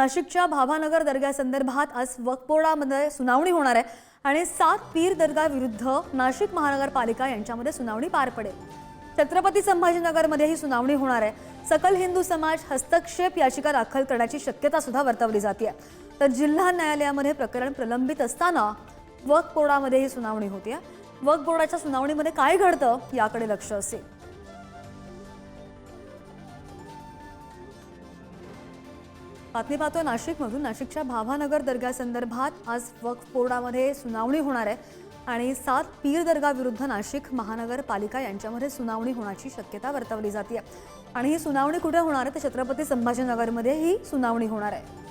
नाशिकच्या भाभानगर दर्ग्यासंदर्भात आज वक्फ बोर्डामध्ये सुनावणी होणार आहे आणि सात पीर दर्गा विरुद्ध नाशिक महानगरपालिका यांच्यामध्ये सुनावणी पार पडेल. छत्रपती संभाजीनगरमध्ये ही सुनावणी होणार आहे. सकल हिंदू समाज हस्तक्षेप याचिका दाखल करण्याची शक्यता सुद्धा वर्तवली जाते तर जिल्हा न्यायालयामध्ये प्रकरण प्रलंबित असताना वक्फ बोर्डामध्ये ही सुनावणी होती वक्फ बोर्डाच्या सुनावणीमध्ये काय घडतं याकडे लक्ष असेल. बातमी पाहतोय नाशिकमधून. नाशिकच्या भाभानगर दर्ग्यासंदर्भात आज वक्फ बोर्डामध्ये सुनावणी होणार आहे आणि सात पीर दर्गाविरुद्ध नाशिक महानगरपालिका यांच्यामध्ये सुनावणी होण्याची शक्यता वर्तवली जाते आणि ही सुनावणी कुठे होणार आहे? तर छत्रपती संभाजीनगरमध्ये ही सुनावणी होणार आहे.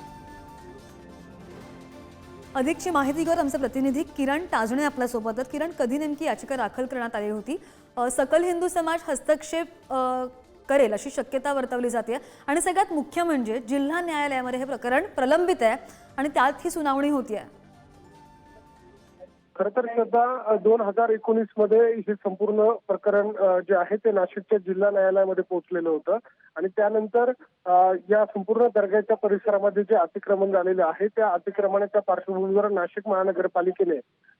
अधिकची माहिती घेऊन आमचे प्रतिनिधी किरण ताजणे आपल्यासोबत आहेत. किरण कधी नेमकी याचिका दाखल करण्यात आली होती? सकल हिंदू समाज हस्तक्षेप करेल अशी शक्यता वर्तवली जाते. आणि सगळ्यात मुख्य म्हणजे जिल्हा न्यायालयामध्ये हे प्रकरण प्रलंबित आहे आणि त्यात ही सुनावणी होतीये. खर तर सध्या दोन हजार एकोणीसमध्ये हे संपूर्ण प्रकरण जे आहे ते नाशिकच्या जिल्हा न्यायालयामध्ये पोहोचलेलं होतं. आणि त्यानंतर या संपूर्ण दर्ग्याच्या परिसरामध्ये जे अतिक्रमण झालेले आहे त्या अतिक्रमणाच्या पार्श्वभूमीवर नाशिक महानगरपालिकेने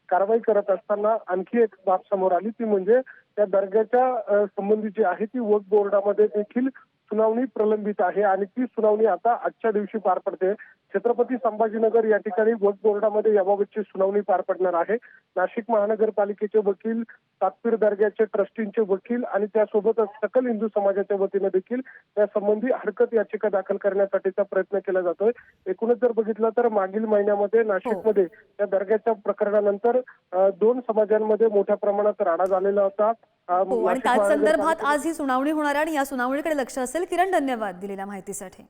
कारवाई करत असताना आणखी एक बाब समोर आली ती म्हणजे त्या दर्ग्याच्या संबंधी जी आहे ती वक्फ बोर्डामध्ये देखील सुनावणी प्रलंबित आहे आणि ती सुनावणी आता आजच्या दिवशी पार पडते. छत्रपती संभाजीनगर या ठिकाणी वक्फ बोर्डामध्ये याबाबतची सुनावणी पार पडणार आहे. नाशिक महानगरपालिकेचे वकील तात्पीर दर्ग्याचे ट्रस्टींचे वकील आणि त्यासोबतच सकल हिंदू समाजाच्या वतीने देखील त्या संबंधी हरकत याचिका दाखल करण्यासाठीचा प्रयत्न केला जातोय. एकूणच जर बघितलं तर मागील महिन्यामध्ये नाशिकमध्ये त्या दर्ग्याच्या प्रकरणानंतर दोन समाजांमध्ये मोठ्या प्रमाणात राडा झालेला होता. हो आणि त्याच संदर्भात आज ही सुनावणी होणार आहे आणि या सुनावणीकडे लक्ष असेल. किरण धन्यवाद दिलेल्या माहितीसाठी.